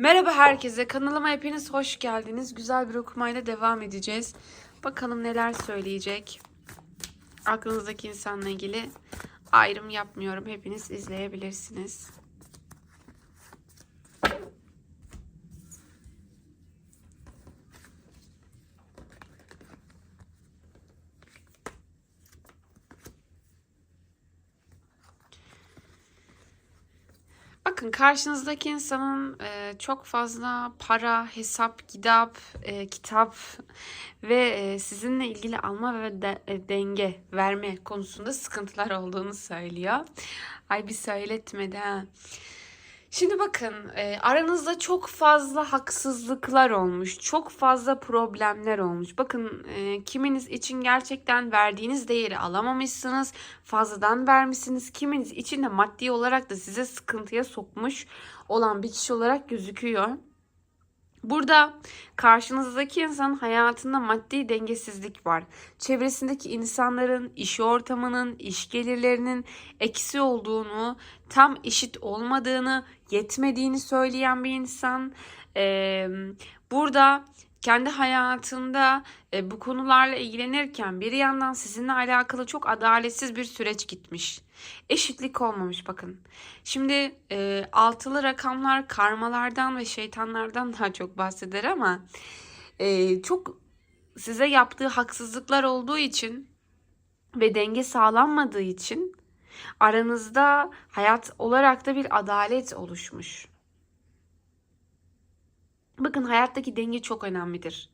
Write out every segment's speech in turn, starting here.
Merhaba herkese. Kanalıma hepiniz hoş geldiniz. Güzel bir okumayla devam edeceğiz. Bakalım neler söyleyecek. Aklınızdaki insanla ilgili ayrım yapmıyorum. Hepiniz izleyebilirsiniz. Bakın karşınızdaki insanın e, çok fazla para, hesap, gidap, e, kitap ve e, sizinle ilgili alma ve de- e, denge verme konusunda sıkıntılar olduğunu söylüyor. Ay bir söyletmedi ha. Şimdi bakın e, aranızda çok fazla haksızlıklar olmuş, çok fazla problemler olmuş. Bakın e, kiminiz için gerçekten verdiğiniz değeri alamamışsınız, fazladan vermişsiniz. Kiminiz için de maddi olarak da size sıkıntıya sokmuş olan bir kişi olarak gözüküyor. Burada karşınızdaki insanın hayatında maddi dengesizlik var. Çevresindeki insanların, iş ortamının, iş gelirlerinin eksi olduğunu, tam eşit olmadığını, yetmediğini söyleyen bir insan. Ee, burada kendi hayatında e, bu konularla ilgilenirken bir yandan sizinle alakalı çok adaletsiz bir süreç gitmiş. Eşitlik olmamış bakın. Şimdi e, altılı rakamlar karmalardan ve şeytanlardan daha çok bahseder ama e, çok size yaptığı haksızlıklar olduğu için ve denge sağlanmadığı için aranızda hayat olarak da bir adalet oluşmuş. Bakın hayattaki denge çok önemlidir.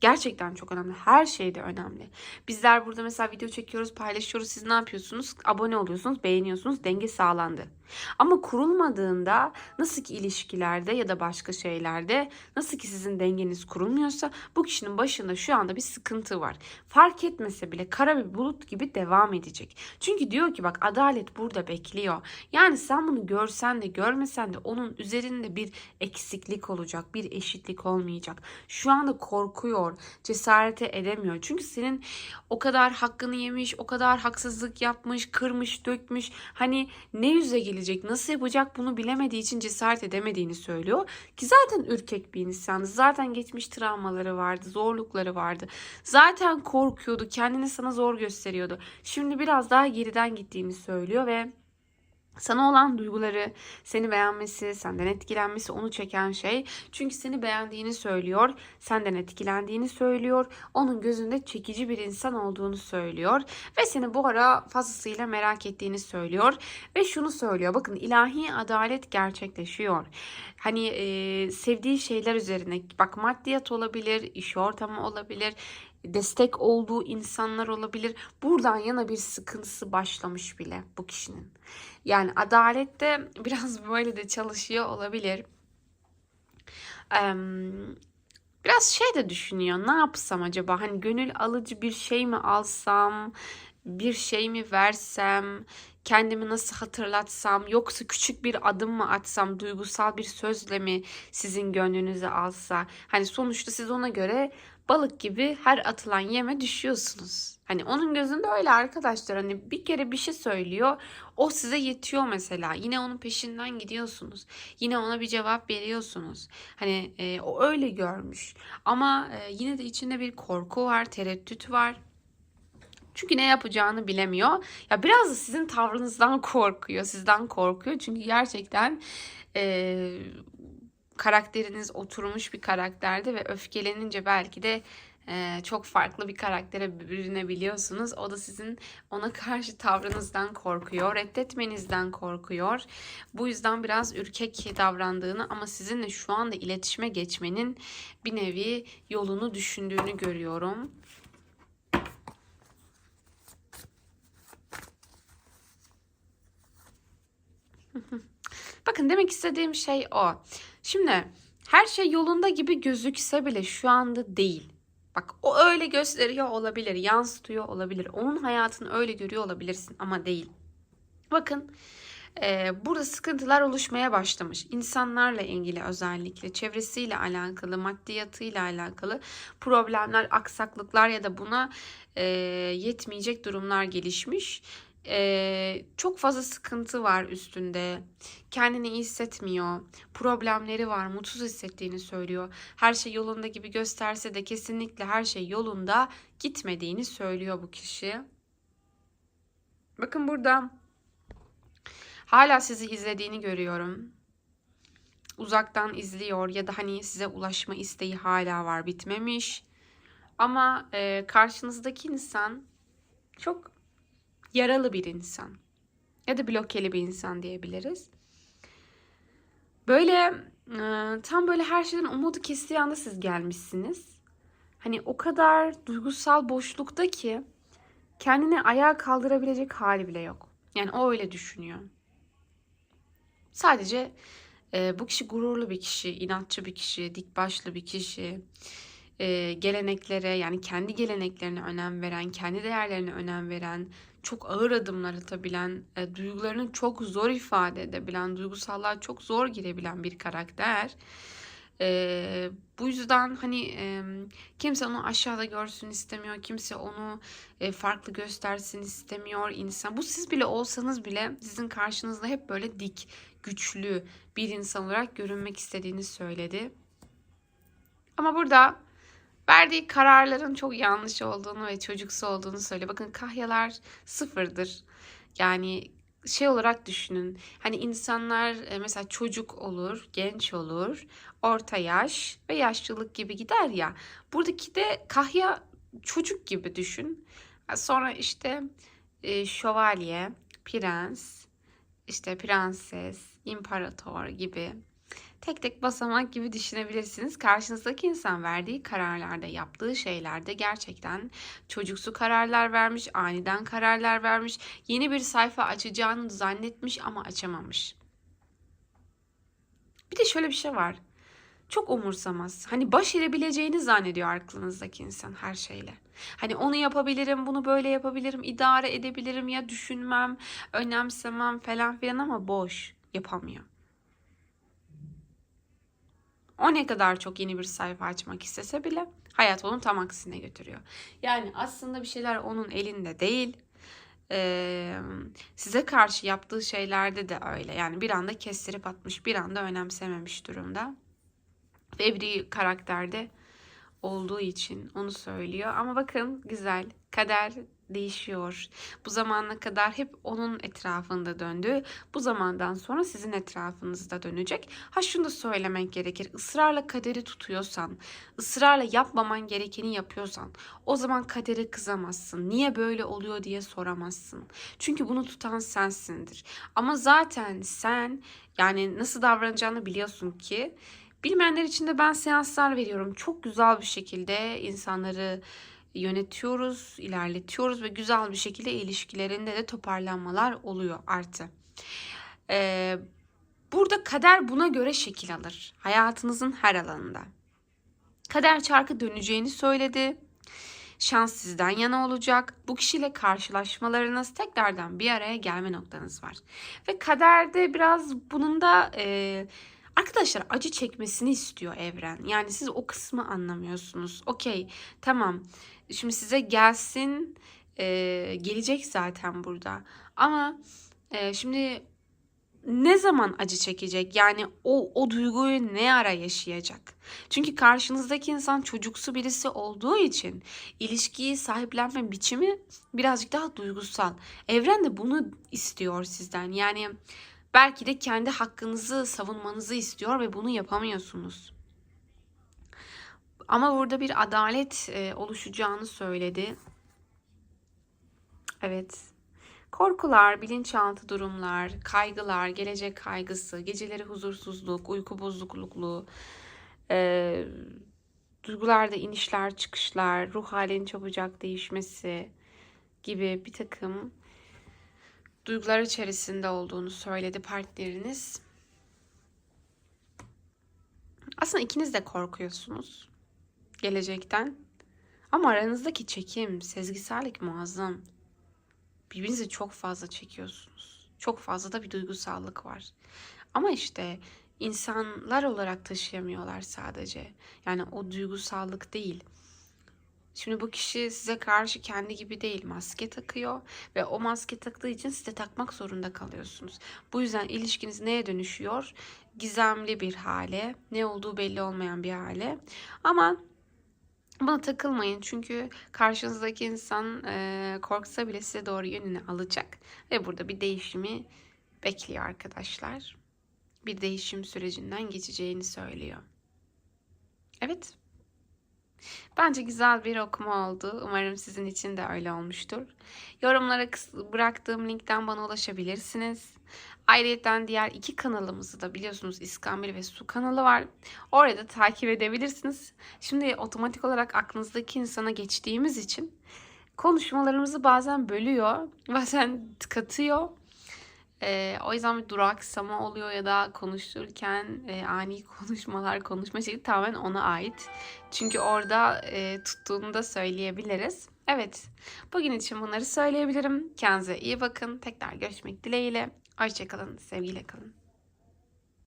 Gerçekten çok önemli. Her şeyde önemli. Bizler burada mesela video çekiyoruz, paylaşıyoruz. Siz ne yapıyorsunuz? Abone oluyorsunuz, beğeniyorsunuz. Denge sağlandı. Ama kurulmadığında nasıl ki ilişkilerde ya da başka şeylerde nasıl ki sizin dengeniz kurulmuyorsa bu kişinin başında şu anda bir sıkıntı var. Fark etmese bile kara bir bulut gibi devam edecek. Çünkü diyor ki bak adalet burada bekliyor. Yani sen bunu görsen de görmesen de onun üzerinde bir eksiklik olacak, bir eşitlik olmayacak. Şu anda korkuyor, cesarete edemiyor. Çünkü senin o kadar hakkını yemiş, o kadar haksızlık yapmış, kırmış, dökmüş. Hani ne yüze gelecek, nasıl yapacak bunu bilemediği için cesaret edemediğini söylüyor. Ki zaten ürkek bir insandı. Zaten geçmiş travmaları vardı, zorlukları vardı. Zaten korkuyordu, kendini sana zor gösteriyordu. Şimdi biraz daha geriden gittiğini söylüyor ve sana olan duyguları, seni beğenmesi, senden etkilenmesi onu çeken şey. Çünkü seni beğendiğini söylüyor, senden etkilendiğini söylüyor, onun gözünde çekici bir insan olduğunu söylüyor ve seni bu ara fazlasıyla merak ettiğini söylüyor ve şunu söylüyor. Bakın ilahi adalet gerçekleşiyor. Hani e, sevdiği şeyler üzerine bak maddiyat olabilir, iş ortamı olabilir, destek olduğu insanlar olabilir. Buradan yana bir sıkıntısı başlamış bile bu kişinin. Yani adalette biraz böyle de çalışıyor olabilir. Em, Biraz şey de düşünüyor. Ne yapsam acaba? Hani gönül alıcı bir şey mi alsam? Bir şey mi versem? Kendimi nasıl hatırlatsam? Yoksa küçük bir adım mı atsam? Duygusal bir sözle mi sizin gönlünüzü alsa? Hani sonuçta siz ona göre balık gibi her atılan yeme düşüyorsunuz. Hani onun gözünde öyle arkadaşlar. Hani bir kere bir şey söylüyor. O size yetiyor mesela. Yine onun peşinden gidiyorsunuz. Yine ona bir cevap veriyorsunuz. Hani e, o öyle görmüş. Ama e, yine de içinde bir korku var, tereddüt var. Çünkü ne yapacağını bilemiyor. Ya biraz da sizin tavrınızdan korkuyor, sizden korkuyor. Çünkü gerçekten e, karakteriniz oturmuş bir karakterdi ve öfkelenince belki de e, çok farklı bir karaktere bürünebiliyorsunuz. O da sizin ona karşı tavrınızdan korkuyor, reddetmenizden korkuyor. Bu yüzden biraz ürkek davrandığını ama sizinle şu anda iletişime geçmenin bir nevi yolunu düşündüğünü görüyorum. Bakın demek istediğim şey o. Şimdi her şey yolunda gibi gözükse bile şu anda değil. Bak o öyle gösteriyor olabilir, yansıtıyor olabilir. Onun hayatını öyle görüyor olabilirsin ama değil. Bakın e, burada sıkıntılar oluşmaya başlamış. İnsanlarla ilgili özellikle çevresiyle alakalı, maddiyatıyla alakalı problemler, aksaklıklar ya da buna e, yetmeyecek durumlar gelişmiş. E, çok fazla sıkıntı var üstünde. Kendini iyi hissetmiyor. Problemleri var. Mutsuz hissettiğini söylüyor. Her şey yolunda gibi gösterse de kesinlikle her şey yolunda gitmediğini söylüyor bu kişi. Bakın burada hala sizi izlediğini görüyorum. Uzaktan izliyor ya da hani size ulaşma isteği hala var bitmemiş. Ama e, karşınızdaki insan çok yaralı bir insan. Ya da blokeli bir insan diyebiliriz. Böyle e, tam böyle her şeyden umudu kestiği anda siz gelmişsiniz. Hani o kadar duygusal boşlukta ki kendini ayağa kaldırabilecek hali bile yok. Yani o öyle düşünüyor. Sadece e, bu kişi gururlu bir kişi, inatçı bir kişi, dik başlı bir kişi. E, geleneklere yani kendi geleneklerine önem veren, kendi değerlerine önem veren, çok ağır adımlar atabilen, e, duygularını çok zor ifade edebilen, duygusallığa çok zor girebilen bir karakter. E, bu yüzden hani e, kimse onu aşağıda görsün istemiyor, kimse onu e, farklı göstersin istemiyor insan. Bu siz bile olsanız bile sizin karşınızda hep böyle dik, güçlü bir insan olarak görünmek istediğini söyledi. Ama burada verdiği kararların çok yanlış olduğunu ve çocuksu olduğunu söyle. Bakın kahyalar sıfırdır. Yani şey olarak düşünün. Hani insanlar e, mesela çocuk olur, genç olur, orta yaş ve yaşlılık gibi gider ya. Buradaki de kahya çocuk gibi düşün. Sonra işte e, şövalye, prens, işte prenses, imparator gibi tek tek basamak gibi düşünebilirsiniz. Karşınızdaki insan verdiği kararlarda, yaptığı şeylerde gerçekten çocuksu kararlar vermiş, aniden kararlar vermiş, yeni bir sayfa açacağını zannetmiş ama açamamış. Bir de şöyle bir şey var. Çok umursamaz. Hani baş edebileceğini zannediyor aklınızdaki insan her şeyle. Hani onu yapabilirim, bunu böyle yapabilirim, idare edebilirim ya düşünmem, önemsemem falan filan ama boş yapamıyor. O ne kadar çok yeni bir sayfa açmak istese bile hayat onu tam aksine götürüyor. Yani aslında bir şeyler onun elinde değil. Ee, size karşı yaptığı şeylerde de öyle. Yani bir anda kestirip atmış, bir anda önemsememiş durumda. Fevri karakterde olduğu için onu söylüyor. Ama bakın güzel. Kader değişiyor. Bu zamana kadar hep onun etrafında döndü. Bu zamandan sonra sizin etrafınızda dönecek. Ha şunu da söylemek gerekir. Israrla kaderi tutuyorsan, ısrarla yapmaman gerekeni yapıyorsan o zaman kadere kızamazsın. Niye böyle oluyor diye soramazsın. Çünkü bunu tutan sensindir. Ama zaten sen yani nasıl davranacağını biliyorsun ki Bilmeyenler için de ben seanslar veriyorum. Çok güzel bir şekilde insanları yönetiyoruz, ilerletiyoruz ve güzel bir şekilde ilişkilerinde de toparlanmalar oluyor artı. Ee, burada kader buna göre şekil alır. Hayatınızın her alanında. Kader çarkı döneceğini söyledi. Şans sizden yana olacak. Bu kişiyle karşılaşmalarınız tekrardan bir araya gelme noktanız var. Ve kaderde biraz bunun da... E, Arkadaşlar acı çekmesini istiyor evren. Yani siz o kısmı anlamıyorsunuz. Okey tamam şimdi size gelsin e, gelecek zaten burada. Ama e, şimdi ne zaman acı çekecek? Yani o o duyguyu ne ara yaşayacak? Çünkü karşınızdaki insan çocuksu birisi olduğu için ilişkiyi sahiplenme biçimi birazcık daha duygusal. Evren de bunu istiyor sizden. Yani Belki de kendi hakkınızı savunmanızı istiyor ve bunu yapamıyorsunuz. Ama burada bir adalet e, oluşacağını söyledi. Evet. Korkular, bilinçaltı durumlar, kaygılar, gelecek kaygısı, geceleri huzursuzluk, uyku bozuklukluğu, e, duygularda inişler, çıkışlar, ruh halinin çabucak değişmesi gibi bir takım duygular içerisinde olduğunu söyledi partneriniz. Aslında ikiniz de korkuyorsunuz gelecekten. Ama aranızdaki çekim, sezgisellik muazzam. Birbirinizi çok fazla çekiyorsunuz. Çok fazla da bir duygusallık var. Ama işte insanlar olarak taşıyamıyorlar sadece. Yani o duygusallık değil. Şimdi bu kişi size karşı kendi gibi değil maske takıyor ve o maske taktığı için size takmak zorunda kalıyorsunuz. Bu yüzden ilişkiniz neye dönüşüyor? Gizemli bir hale, ne olduğu belli olmayan bir hale. Ama buna takılmayın çünkü karşınızdaki insan e, korksa bile size doğru yönünü alacak ve burada bir değişimi bekliyor arkadaşlar. Bir değişim sürecinden geçeceğini söylüyor. Evet. Bence güzel bir okuma oldu. Umarım sizin için de öyle olmuştur. Yorumlara bıraktığım linkten bana ulaşabilirsiniz. Ayrıca diğer iki kanalımızı da biliyorsunuz İskambil ve Su kanalı var. Orada takip edebilirsiniz. Şimdi otomatik olarak aklınızdaki insana geçtiğimiz için konuşmalarımızı bazen bölüyor, bazen katıyor. Ee, o yüzden bir duraksama oluyor ya da konuşurken e, ani konuşmalar, konuşma şekli tamamen ona ait. Çünkü orada e, tuttuğunu da söyleyebiliriz. Evet, bugün için bunları söyleyebilirim. Kendinize iyi bakın. Tekrar görüşmek dileğiyle. Hoşçakalın, sevgiyle kalın.